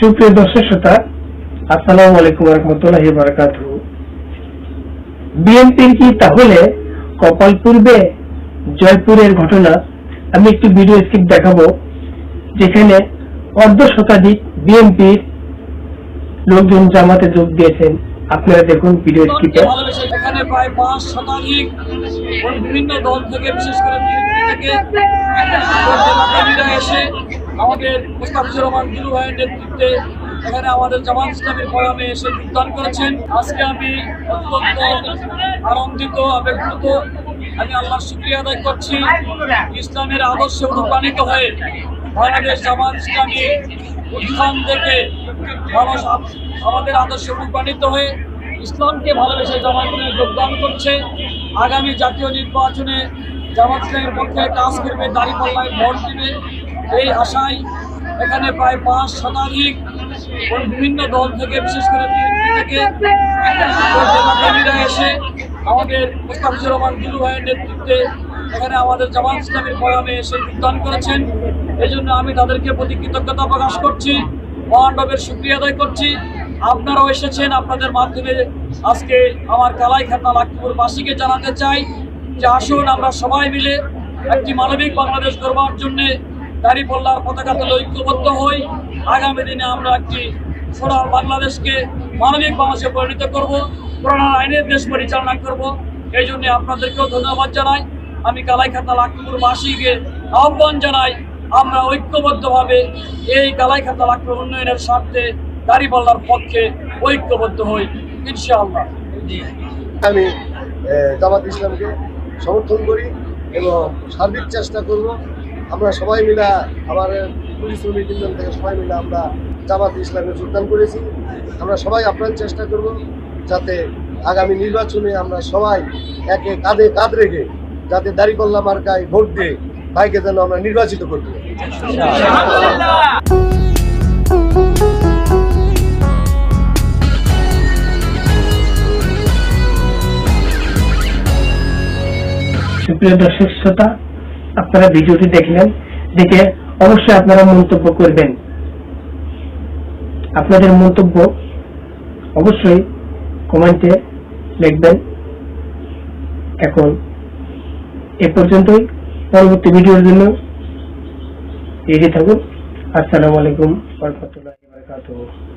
সুপ্রিয় দর্শক শ্রোতা আসসালামু আলাইকুম রহমতুল্লাহ বারকাত বিএনপির কি তাহলে কপাল পূর্বে জয়পুরের ঘটনা? আমি একটি ভিডিও স্ক্রিপ্ট দেখাবো যেখানে অর্ধ শতাধিক বিএনপির লোকজন জামাতে যোগ দিয়েছেন। আপনারা দেখুন ভিডিও স্ক্রিপ্টে। এখানে প্রায় পাঁচ শতাধিক বিভিন্ন দল থেকে বিশেষ করে বিএনপি থেকে এসে আমাদের মুস্তাফিজুর রহমান দুলু ভাইয়ের নেতৃত্বে এখানে আমাদের জামাত ইসলামের ফোরামে এসে যোগদান করেছেন। আজকে আমি অত্যন্ত আনন্দিত আবেগপ্রত আমি আল্লাহর শুক্রিয়া আদায় করছি। ইসলামের আদর্শে অনুপ্রাণিত হয়ে বাংলাদেশ জামাত ইসলামী উত্থান থেকে মানুষ আমাদের আদর্শে অনুপ্রাণিত হয়ে ইসলামকে ভালোবেসে জামাত যোগদান করছে। আগামী জাতীয় নির্বাচনে জামাত ইসলামের পক্ষে কাজ করবে দাঁড়িপাল্লায় ভোট দিবে। এই আশায় এখানে প্রায় পাঁচ শতাধিক বিভিন্ন দল থেকে, বিশেষ করে থেকে কর্মীরা এসে আমাদের মুস্তাফিজুর রহমান দুলু ভাইয়ের নেতৃত্বে এখানে আমাদের জামাত ইসলামের ফোরামে এসে যোগদান করেছেন। এই জন্য আমি তাদেরকে প্রতি কৃতজ্ঞতা প্রকাশ করছি মহানবের শুক্রিয়া আদায় করছি। আপনারাও এসেছেন আপনাদের মাধ্যমে আজকে আমার কালাই খাতা বাসীকে জানাতে চাই যে আসুন আমরা সবাই মিলে একটি মানবিক বাংলাদেশ গড়বার জন্যে দাঁড়িপাল্লার পতাকা তুলে ঐক্যবদ্ধ হই। আগামী দিনে আমরা একটি সোনার বাংলাদেশকে মানবিক বাংলাদেশে পরিণত করব করোনার আইনের দেশ পরিচালনা করব। এই জন্য আপনাদেরকেও ধন্যবাদ জানাই। আমি কালাইখাতা লাক্ষপুর বাসীকে আহ্বান জানাই, আমরা ঐক্যবদ্ধভাবে এই কালাইখাতা লাক্ষপুর উন্নয়নের স্বার্থে দাঁড়িপাল্লার পক্ষে ঐক্যবদ্ধ হই, ইনশাআল্লাহ। আমি জামাত ইসলামকে সমর্থন করি এবং সার্বিক চেষ্টা করব। আমরা সবাই মিলে আমার পুলিশ শ্রমিক ইউনিয়ন থেকে সবাই মিলে আমরা জামাত ইসলামে যোগদান করেছি আমরা সবাই আপ্রাণ চেষ্টা করব যাতে আগামী নির্বাচনে আমরা সবাই একে কাঁধে কাঁধ রেখে যাতে দাঁড়িপাল্লা মার্কায় ভোট দিয়ে ভাইকে যেন আমরা নির্বাচিত করতে পারি। সুপ্রিয় দর্শক, শ্রোতা আপনারা ভিডিওটি দেখলেন, দেখে অবশ্যই আপনারা মন্তব্য করবেন। আপনাদের মন্তব্য অবশ্যই কমেন্টে লিখবেন। এখন এ পর্যন্তই। পরবর্তী ভিডিওর জন্য রেডি থাকুন। আসসালামু আলাইকুম রহমতুল্লাহ